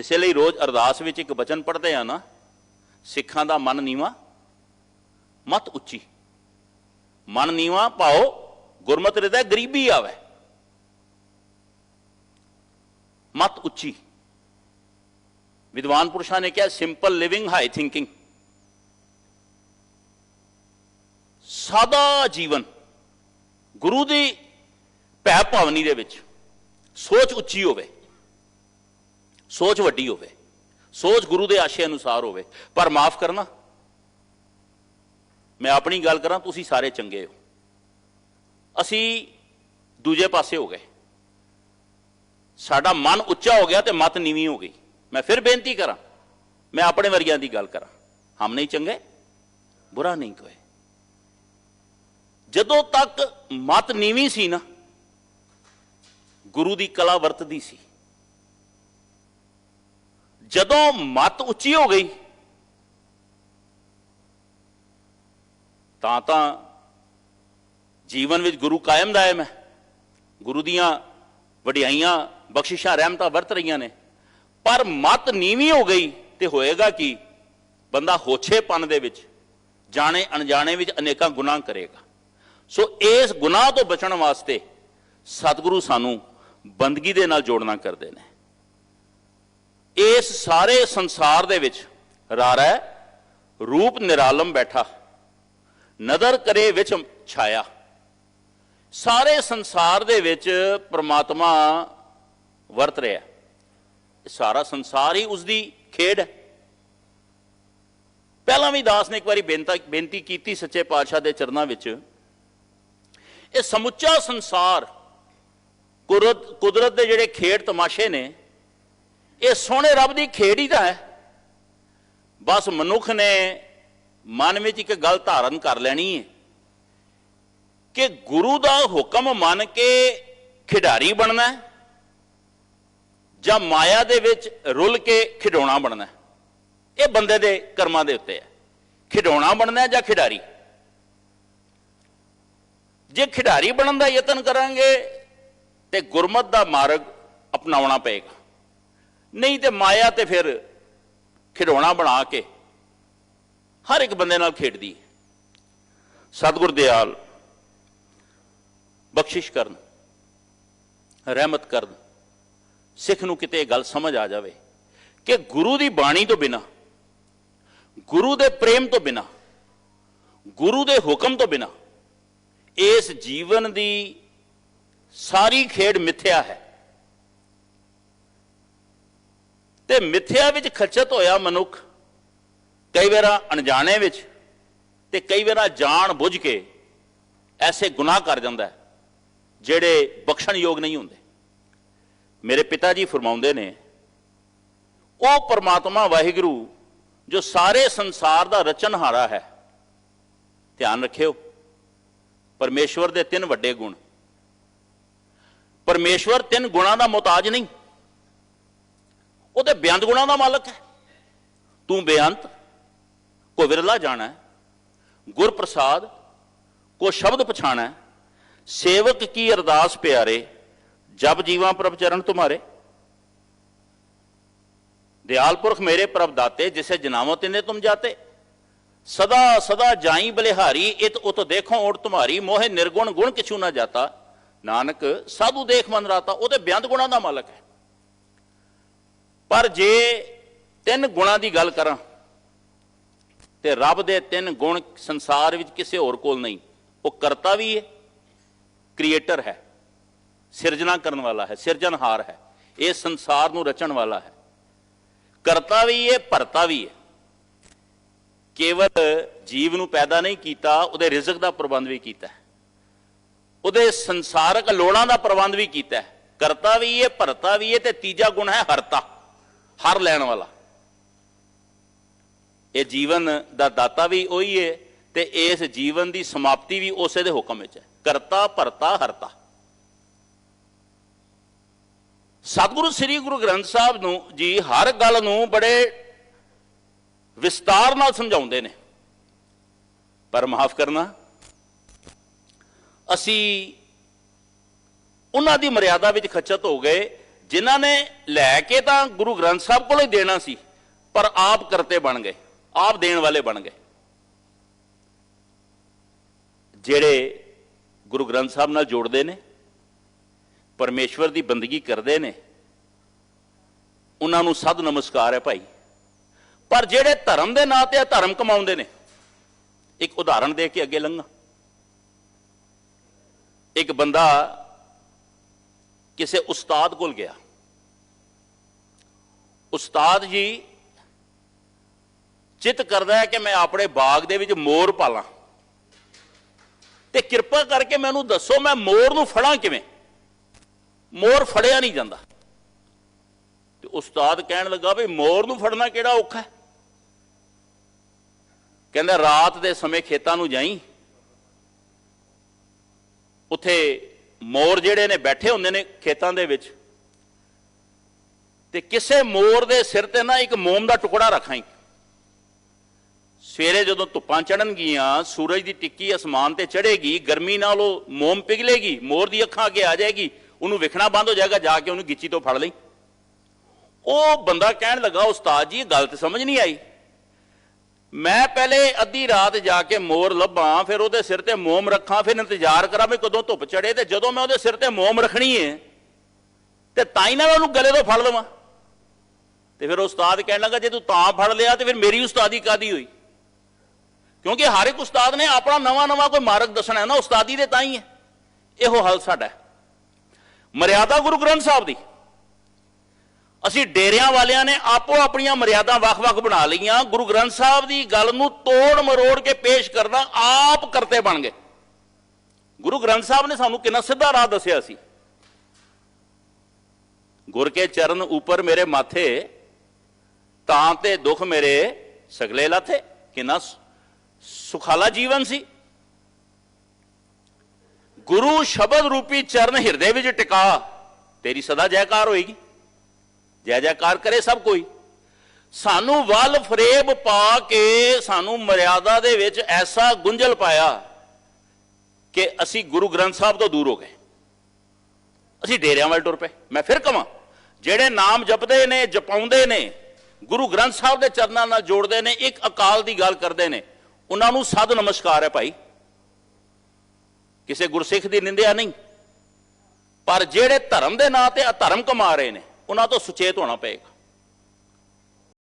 ਇਸੇ ਲਈ ਰੋਜ਼ ਅਰਦਾਸ ਵਿੱਚ ਇੱਕ ਬਚਨ ਪੜ੍ਹਦੇ ਆ ਨਾ, ਸਿੱਖਾਂ ਦਾ ਮਨ ਨੀਵਾ, ਮਤ ਉੱਚੀ। ਮਨ ਨੀਵਾ ਪਾਓ, ਗੁਰਮਤ ਹਿਰਦੈ ਗਰੀਬੀ ਆਵੇ। ਮਤ ਉੱਚੀ। ਵਿਦਵਾਨ ਪੁਰਸ਼ਾਂ ਨੇ ਕਿਹਾ ਸਿੰਪਲ ਲਿਵਿੰਗ ਹਾਈ ਥਿੰਕਿੰਗ ਸਾਦਾ ਜੀਵਨ, ਗੁਰੂ ਦੀ ਭੈ ਭਾਵਨੀ ਦੇ ਵਿੱਚ ਸੋਚ ਉੱਚੀ ਹੋਵੇ। ਸੋਚ ਵੱਡੀ ਹੋਵੇ, ਸੋਚ ਗੁਰੂ ਦੇ ਆਸ਼ੇ ਅਨੁਸਾਰ ਹੋਵੇ, ਪਰ ਮਾਫ ਕਰਨਾ। ਮੈਂ ਆਪਣੀ ਗੱਲ ਕਰਾਂ, ਤੁਸੀਂ ਸਾਰੇ ਚੰਗੇ ਹੋ। ਅਸੀਂ ਦੂਜੇ ਪਾਸੇ ਹੋ ਗਏ। ਸਾਡਾ ਮਨ ਉੱਚਾ ਹੋ ਗਿਆ ਤੇ ਮਤ ਨੀਵੀਂ ਹੋ ਗਈ। ਮੈਂ ਫਿਰ ਬੇਨਤੀ ਕਰਾਂ, ਮੈਂ ਆਪਣੇ ਵਰਗਿਆਂ ਦੀ ਗੱਲ ਕਰਾਂ। ਹਮ ਨਹੀਂ ਚੰਗੇ, ਬੁਰਾ ਨਹੀਂ ਕੋਏ ਜਦੋਂ ਤੱਕ ਮਤ ਨੀਵੀਂ ਸੀ ਨਾ, ਗੁਰੂ ਦੀ ਕਲਾ ਵਰਤਦੀ ਸੀ। ਜਦੋਂ ਮਤ ਉੱਚੀ ਹੋ ਗਈ, ਤਾਂ ਤਾਂ ਜੀਵਨ ਵਿੱਚ ਗੁਰੂ ਕਾਇਮ ਦਾਇਮ ਹੈ ਗੁਰੂ ਦੀਆਂ ਵਡਿਆਈਆਂ ਬਖਸ਼ਿਸ਼ਾਂ ਰਹਿਮਤਾਂ ਵਰਤ ਰਹੀਆਂ ਨੇ। ਪਰ ਮਤ ਨੀਵੀਂ ਹੋ ਗਈ ਤੇ ਹੋਏਗਾ ਕੀ? ਬੰਦਾ ਹੋਛੇਪਨ ਦੇ ਵਿੱਚ, ਜਾਣੇ ਅਣਜਾਣੇ ਵਿੱਚ ਅਨੇਕਾਂ ਗੁਨਾਹ ਕਰੇਗਾ। ਸੋ ਇਸ ਗੁਨਾਹ ਤੋਂ ਬਚਣ ਵਾਸਤੇ ਸਤਿਗੁਰੂ ਸਾਨੂੰ ਬੰਦਗੀ ਦੇ ਨਾਲ ਜੋੜਨਾ ਕਰਦੇ ਨੇ। ਇਸ ਸਾਰੇ ਸੰਸਾਰ ਦੇ ਵਿੱਚ ਰਾਰਾ ਰੂਪ ਨਿਰਾਲਮ ਬੈਠਾ, ਨਦਰ ਕਰੇ ਵਿੱਚ ਛਾਇਆ। ਸਾਰੇ ਸੰਸਾਰ ਦੇ ਵਿੱਚ ਪ੍ਰਮਾਤਮਾ ਵਰਤ ਰਿਹਾ ਇਹ ਸਾਰਾ ਸੰਸਾਰ ਹੀ ਉਸ ਦੀ ਖੇਡ ਹੈ। ਪਹਿਲਾਂ ਵੀ ਦਾਸ ਨੇ ਇੱਕ ਵਾਰੀ ਬੇਨਤਾ ਬੇਨਤੀ ਕੀਤੀ ਸੱਚੇ ਪਾਤਸ਼ਾਹ ਦੇ ਚਰਨਾਂ ਵਿੱਚ, ਇਹ ਸਮੁੱਚਾ ਸੰਸਾਰ ਕੁਦਰਤ ਕੁਦਰਤ ਦੇ ਜਿਹੜੇ ਖੇਡ ਤਮਾਸ਼ੇ ਨੇ ਇਹ ਸੋਹਣੇ ਰੱਬ ਦੀ ਖੇਡ ਹੀ ਤਾਂ ਹੈ। ਬਸ ਮਨੁੱਖ ਨੇ ਮਨ ਵਿੱਚ ਇੱਕ ਗੱਲ ਧਾਰਨ ਕਰ ਲੈਣੀ ਹੈ ਕਿ ਗੁਰੂ ਦਾ ਹੁਕਮ ਮੰਨ ਕੇ ਖਿਡਾਰੀ ਬਣਨਾ ਹੈ ਜਾਂ ਮਾਇਆ ਦੇ ਵਿੱਚ ਰੁੱਲ ਕੇ ਖਿਡੌਣਾ ਬਣਨਾ ਇਹ ਬੰਦੇ ਦੇ ਕਰਮਾਂ ਦੇ ਉੱਤੇ ਹੈ। ਖਿਡੌਣਾ ਬਣਨਾ ਜਾਂ ਖਿਡਾਰੀ? ਜੇ ਖਿਡਾਰੀ ਬਣਨ ਦਾ ਯਤਨ ਕਰਾਂਗੇ ਤੇ ਗੁਰਮਤ ਦਾ ਮਾਰਗ ਅਪਣਾਉਣਾ ਪਏਗਾ। ਨਹੀਂ ਤੇ ਮਾਇਆ ਤੇ ਫਿਰ ਖਿਡੌਣਾ ਬਣਾ ਕੇ ਹਰ ਇੱਕ ਬੰਦੇ ਨਾਲ ਖੇਡਦੀ ਹੈ। ਸਤਿਗੁਰ ਦਿਆਲ ਬਖਸ਼ਿਸ਼ ਕਰਨ, ਰਹਿਮਤ ਕਰਨ, ਸਿੱਖ ਨੂੰ ਕਿਤੇ ਇਹ ਗੱਲ ਸਮਝ ਆ ਜਾਵੇ ਕਿ ਗੁਰੂ ਦੀ ਬਾਣੀ ਤੋਂ ਬਿਨਾ, ਗੁਰੂ ਦੇ ਪ੍ਰੇਮ ਤੋਂ ਬਿਨਾ, ਗੁਰੂ ਦੇ ਹੁਕਮ ਤੋਂ ਬਿਨਾ ਇਸ ਜੀਵਨ ਦੀ ਸਾਰੀ ਖੇਡ ਮਿੱਥਿਆ ਹੈ। ਤੇ ਮਿੱਥਿਆ ਵਿੱਚ ਖਚਤ ਹੋਇਆ ਮਨੁੱਖ, ਕਈ ਵਾਰਾਂ ਅਣਜਾਣੇ ਵਿੱਚ ਤੇ ਕਈ ਵਾਰਾਂ ਜਾਣ ਬੁੱਝ ਕੇ ਐਸੇ ਗੁਨਾਹ ਕਰ ਜਾਂਦਾ ਹੈ, ਜਿਹੜੇ ਬਖਸ਼ਣਯੋਗ ਨਹੀਂ ਹੁੰਦੇ। ਮੇਰੇ ਪਿਤਾ ਜੀ ਫਰਮਾਉਂਦੇ ਨੇ, ਉਹ ਪਰਮਾਤਮਾ ਵਾਹਿਗੁਰੂ ਜੋ ਸਾਰੇ ਸੰਸਾਰ ਦਾ ਰਚਨਹਾਰਾ ਹੈ, ਧਿਆਨ ਰੱਖਿਓ, ਪਰਮੇਸ਼ਵਰ ਦੇ ਤਿੰਨ ਵੱਡੇ ਗੁਣ। ਪਰਮੇਸ਼ਵਰ ਤਿੰਨ ਗੁਣਾਂ ਦਾ ਮੁਤਾਜ ਨਹੀਂ। ਉਹਦੇ ਬੇਅੰਤ ਗੁਣਾਂ ਦਾ ਮਾਲਕ ਹੈ। ਤੂੰ ਬੇਅੰਤ, ਕੋ ਵਿਰਲਾ ਜਾਣਾ ਹੈ ਗੁਰ ਪ੍ਰਸਾਦ ਕੋ ਸ਼ਬਦ ਪਛਾਣਾ, ਸੇਵਕ ਕੀ ਅਰਦਾਸ ਪਿਆਰੇ ਜਬ ਜੀਵਾਂ ਪ੍ਰਭ ਚਰਨ ਤੁਮਾਰੇ। ਦਿਆਲ ਪੁਰਖ ਮੇਰੇ ਪ੍ਰਭ ਦਾਤੇ, ਜਿਸੇ ਜਨਾਵੋ ਤਿੰਨੇ ਤੁਮ ਜਾਤੇ। ਸਦਾ ਸਦਾ ਜਾਈ ਬਲਿਹਾਰੀ, ਇਤ ਉਤ ਦੇਖੋ ਓਟ ਤੁਮਾਰੀ, ਮੋਹਿ ਨਿਰਗੁਣ ਗੁਣ ਕਿਛੂ ਨਾ ਜਾਤਾ। ਨਾਨਕ, ਸਾਧੂ ਦੇਖ ਮਨ ਰਾਤਾ, ਉਹਦੇ ਬਿਆੰਤ ਗੁਣਾਂ ਦਾ ਮਾਲਕ ਹੈ। ਪਰ ਜੇ ਤਿੰਨ ਗੁਣਾਂ ਦੀ ਗੱਲ ਕਰਾਂ, ਤੇ ਰੱਬ ਦੇ ਤਿੰਨ ਗੁਣ ਸੰਸਾਰ ਵਿੱਚ ਕਿਸੇ ਹੋਰ ਕੋਲ ਨਹੀਂ। ਉਹ ਕਰਤਾ ਵੀ ਹੈ ਕ੍ਰੀਏਟਰ ਹੈ, ਸਿਰਜਣਾ ਕਰਨ ਵਾਲਾ ਹੈ, ਸਿਰਜਣਹਾਰ ਹੈ, ਇਹ ਸੰਸਾਰ ਨੂੰ ਰਚਣ ਵਾਲਾ ਹੈ। ਕਰਤਾ ਵੀ ਹੈ ਭਰਤਾ ਵੀ ਹੈ ਕੇਵਲ ਜੀਵ ਨੂੰ ਪੈਦਾ ਨਹੀਂ ਕੀਤਾ, ਉਹਦੇ ਰਿਜ਼ਕ ਦਾ ਪ੍ਰਬੰਧ ਵੀ ਕੀਤਾ ਉਹਦੇ ਸੰਸਾਰਕ ਲੋੜਾਂ ਦਾ ਪ੍ਰਬੰਧ ਵੀ ਕੀਤਾ ਹੈ। ਕਰਤਾ ਵੀ ਹੈ ਭਰਤਾ ਵੀ ਹੈ ਤੇ ਤੀਜਾ ਗੁਣ ਹੈ ਹਰਤਾ। ਹਰ ਲੈਣ ਵਾਲਾ। ਇਹ ਜੀਵਨ ਦਾ ਦਾਤਾ ਵੀ ਉਹੀ ਹੈ ਤੇ ਇਸ ਜੀਵਨ ਦੀ ਸਮਾਪਤੀ ਵੀ ਉਸੇ ਦੇ ਹੁਕਮ ਵਿੱਚ ਹੈ। ਕਰਤਾ, ਭਰਤਾ, ਹਰਤਾ। ਸਤਿਗੁਰੂ, ਸ੍ਰੀ ਗੁਰੂ ਗ੍ਰੰਥ ਸਾਹਿਬ ਨੂੰ ਜੀ ਹਰ ਗੱਲ ਨੂੰ ਬੜੇ ਵਿਸਤਾਰ ਨਾਲ ਸਮਝਾਉਂਦੇ ਨੇ। ਪਰ ਮਾਫ ਕਰਨਾ, ਅਸੀਂ ਉਹਨਾਂ ਦੀ ਮਰਿਆਦਾ ਵਿੱਚ ਖਚਤ ਹੋ ਗਏ ਜਿਨ੍ਹਾਂ ਨੇ ਲੈ ਕੇ ਤਾਂ ਗੁਰੂ ਗ੍ਰੰਥ ਸਾਹਿਬ ਕੋਲੋਂ ਹੀ ਦੇਣਾ ਸੀ, ਪਰ ਆਪ ਕਰਤੇ ਬਣ ਗਏ, ਆਪ ਦੇਣ ਵਾਲੇ ਬਣ ਗਏ। ਜਿਹੜੇ ਗੁਰੂ ਗ੍ਰੰਥ ਸਾਹਿਬ ਨਾਲ ਜੋੜਦੇ ਨੇ, ਪਰਮੇਸ਼ਵਰ ਦੀ ਬੰਦਗੀ ਕਰਦੇ ਨੇ, ਉਹਨਾਂ ਨੂੰ ਸਦ ਨਮਸਕਾਰ ਹੈ ਭਾਈ। ਪਰ ਜਿਹੜੇ ਧਰਮ ਦੇ ਨਾਂ ਤੇ ਆ, ਧਰਮ ਕਮਾਉਂਦੇ ਨੇ, ਇੱਕ ਉਦਾਹਰਣ ਦੇ ਕੇ ਅੱਗੇ ਲੰਘਾਂ। ਇੱਕ ਬੰਦਾ ਕਿਸੇ ਉਸਤਾਦ ਕੋਲ ਗਿਆ। ਉਸਤਾਦ ਜੀ ਚਿੱਤ ਕਰਦਾ ਹੈ ਕਿ ਮੈਂ ਆਪਣੇ ਬਾਗ ਦੇ ਵਿੱਚ ਮੋਰ ਪਾਲਾਂ। ਤੇ ਕਿਰਪਾ ਕਰਕੇ ਮੈਨੂੰ ਦੱਸੋ, ਮੈਂ ਮੋਰ ਨੂੰ ਫੜਾਂ ਕਿਵੇਂ? ਮੋਰ ਫੜਿਆ ਨਹੀਂ ਜਾਂਦਾ। ਤੇ ਉਸਤਾਦ ਕਹਿਣ ਲੱਗਾ ਵੀ ਮੋਰ ਨੂੰ ਫੜਨਾ ਕਿਹੜਾ ਔਖਾ ਹੈ? ਕਹਿੰਦਾ, ਰਾਤ ਦੇ ਸਮੇਂ ਖੇਤਾਂ ਨੂੰ ਜਾਈ। ਉੱਥੇ ਮੋਰ ਜਿਹੜੇ ਨੇ ਬੈਠੇ ਹੁੰਦੇ ਨੇ ਖੇਤਾਂ ਦੇ ਵਿੱਚ, ਤੇ ਕਿਸੇ ਮੋਰ ਦੇ ਸਿਰ ਤੇ ਨਾ ਇੱਕ ਮੋਮ ਦਾ ਟੁਕੜਾ ਰੱਖਾਈ ਸਵੇਰੇ ਜਦੋਂ ਧੁੱਪਾਂ ਚੜਨਗੀਆਂ ਸੂਰਜ ਦੀ ਟਿੱਕੀ ਅਸਮਾਨ ਤੇ ਚੜੇਗੀ ਗਰਮੀ ਨਾਲ ਉਹ ਮੋਮ ਪਿਘਲੇਗੀ, ਮੋਰ ਦੀ ਅੱਖਾਂ ਅੱਗੇ ਆ ਜਾਏਗੀ, ਉਹਨੂੰ ਵਿਖਣਾ ਬੰਦ ਹੋ ਜਾਏਗਾ, ਜਾ ਕੇ ਉਹਨੂੰ ਗਿੱਚੀ ਤੋਂ ਫੜ ਲਈ। ਉਹ ਬੰਦਾ ਕਹਿਣ ਲੱਗਾ, ਉਸਤਾਦ ਜੀ, ਇਹ ਗੱਲ ਤੇ ਸਮਝ ਨਹੀਂ ਆਈ। ਮੈਂ ਪਹਿਲੇ ਅੱਧੀ ਰਾਤ ਜਾ ਕੇ ਮੋਰ ਲੱਭਾਂ, ਫਿਰ ਉਹਦੇ ਸਿਰ ਤੇ ਮੋਮ ਰੱਖਾਂ, ਫਿਰ ਇੰਤਜ਼ਾਰ ਕਰਾਂ ਵੀ ਕਦੋਂ ਧੁੱਪ ਚੜੇ ਤੇ ਜਦੋਂ ਮੈਂ ਉਹਦੇ ਸਿਰ ਤੇ ਮੋਮ ਰੱਖਣੀ ਹੈ ਤੇ ਤਾਂ ਹੀ ਨਾ ਮੈਂ ਉਹਨੂੰ ਗਲੇ ਤੋਂ ਫੜ ਲਵਾਂ। ਤੇ ਫਿਰ ਉਸਤਾਦ ਕਹਿਣ ਲੱਗਾ, ਜੇ ਤੂੰ ਤਾਂ ਫੜ ਲਿਆ ਤੇ ਫਿਰ ਮੇਰੀ ਉਸਤਾਦੀ ਕਾਦੀ ਹੋਈ? ਕਿਉਂਕਿ ਹਰ ਇੱਕ ਉਸਤਾਦ ਨੇ ਆਪਣਾ ਨਵਾਂ ਨਵਾਂ ਕੋਈ ਮਾਰਗ ਦੱਸਣਾ ਹੈ ਨਾ, ਉਸਤਾਦੀ ਦੇ ਤਾਂ ਹੀ। ਹੈ ਇਹੋ ਹੱਲ ਸਾਡਾ ਮਰਿਆਦਾ ਗੁਰੂ ਗ੍ਰੰਥ ਸਾਹਿਬ ਦੀ। ਅਸੀਂ ਡੇਰਿਆਂ ਵਾਲਿਆਂ ਨੇ ਆਪੋ ਆਪਣੀਆਂ ਮਰਿਆਦਾ ਵੱਖ-ਵੱਖ ਬਣਾ ਲਈਆਂ। ਗੁਰੂ ਗ੍ਰੰਥ ਸਾਹਿਬ ਦੀ ਗੱਲ ਨੂੰ ਤੋੜ ਮਰੋੜ ਕੇ ਪੇਸ਼ ਕਰਨਾ ਆਪ ਕਰਤੇ ਬਣ ਗਏ। ਗੁਰੂ ਗ੍ਰੰਥ ਸਾਹਿਬ ਨੇ ਸਾਨੂੰ ਕਿੰਨਾ ਸਿੱਧਾ ਰਾਹ ਦੱਸਿਆ ਸੀ। ਗੁਰ ਕੇ ਚਰਨ ਉੱਪਰ ਮੇਰੇ ਮਾਥੇ, ਤਾਂ ਤੇ ਦੁੱਖ ਮੇਰੇ ਸਗਲੇ ਲਾਥੇ। ਕਿੰਨਾ ਸੁਖਾਲਾ ਜੀਵਨ ਸੀ। ਗੁਰੂ ਸ਼ਬਦ ਰੂਪੀ ਚਰਨ ਹਿਰਦੇ ਵਿੱਚ ਟਿਕਾ, ਤੇਰੀ ਸਦਾ ਜੈਕਾਰ ਹੋਏਗੀ। ਜੈ ਜੈਕਾਰ ਕਰੇ ਸਭ ਕੋਈ। ਸਾਨੂੰ ਵੱਲ ਫਰੇਬ ਪਾ ਕੇ ਸਾਨੂੰ ਮਰਿਆਦਾ ਦੇ ਵਿੱਚ ਐਸਾ ਗੁੰਝਲ ਪਾਇਆ ਕਿ ਅਸੀਂ ਗੁਰੂ ਗ੍ਰੰਥ ਸਾਹਿਬ ਤੋਂ ਦੂਰ ਹੋ ਗਏ। ਅਸੀਂ ਡੇਰਿਆਂ ਵੱਲ ਟੁਰ ਪਏ। ਮੈਂ ਫਿਰ ਕਹਾਂ ਜਿਹੜੇ ਨਾਮ ਜਪਦੇ ਨੇ, ਜਪਾਉਂਦੇ ਨੇ, ਗੁਰੂ ਗ੍ਰੰਥ ਸਾਹਿਬ ਦੇ ਚਰਨਾਂ ਨਾਲ ਜੋੜਦੇ ਨੇ, ਇੱਕ ਅਕਾਲ ਦੀ ਗੱਲ ਕਰਦੇ ਨੇ, ਉਹਨਾਂ ਨੂੰ ਸਦ ਨਮਸਕਾਰ ਹੈ ਭਾਈ। ਕਿਸੇ ਗੁਰਸਿੱਖ ਦੀ ਨਿੰਦਿਆ ਨਹੀਂ। ਪਰ ਜਿਹੜੇ ਧਰਮ ਦੇ ਨਾਂ ਤੇ ਅਧਰਮ ਕਮਾ ਰਹੇ ਨੇ ਉਹਨਾਂ ਤੋਂ ਸੁਚੇਤ ਹੋਣਾ ਪਏਗਾ।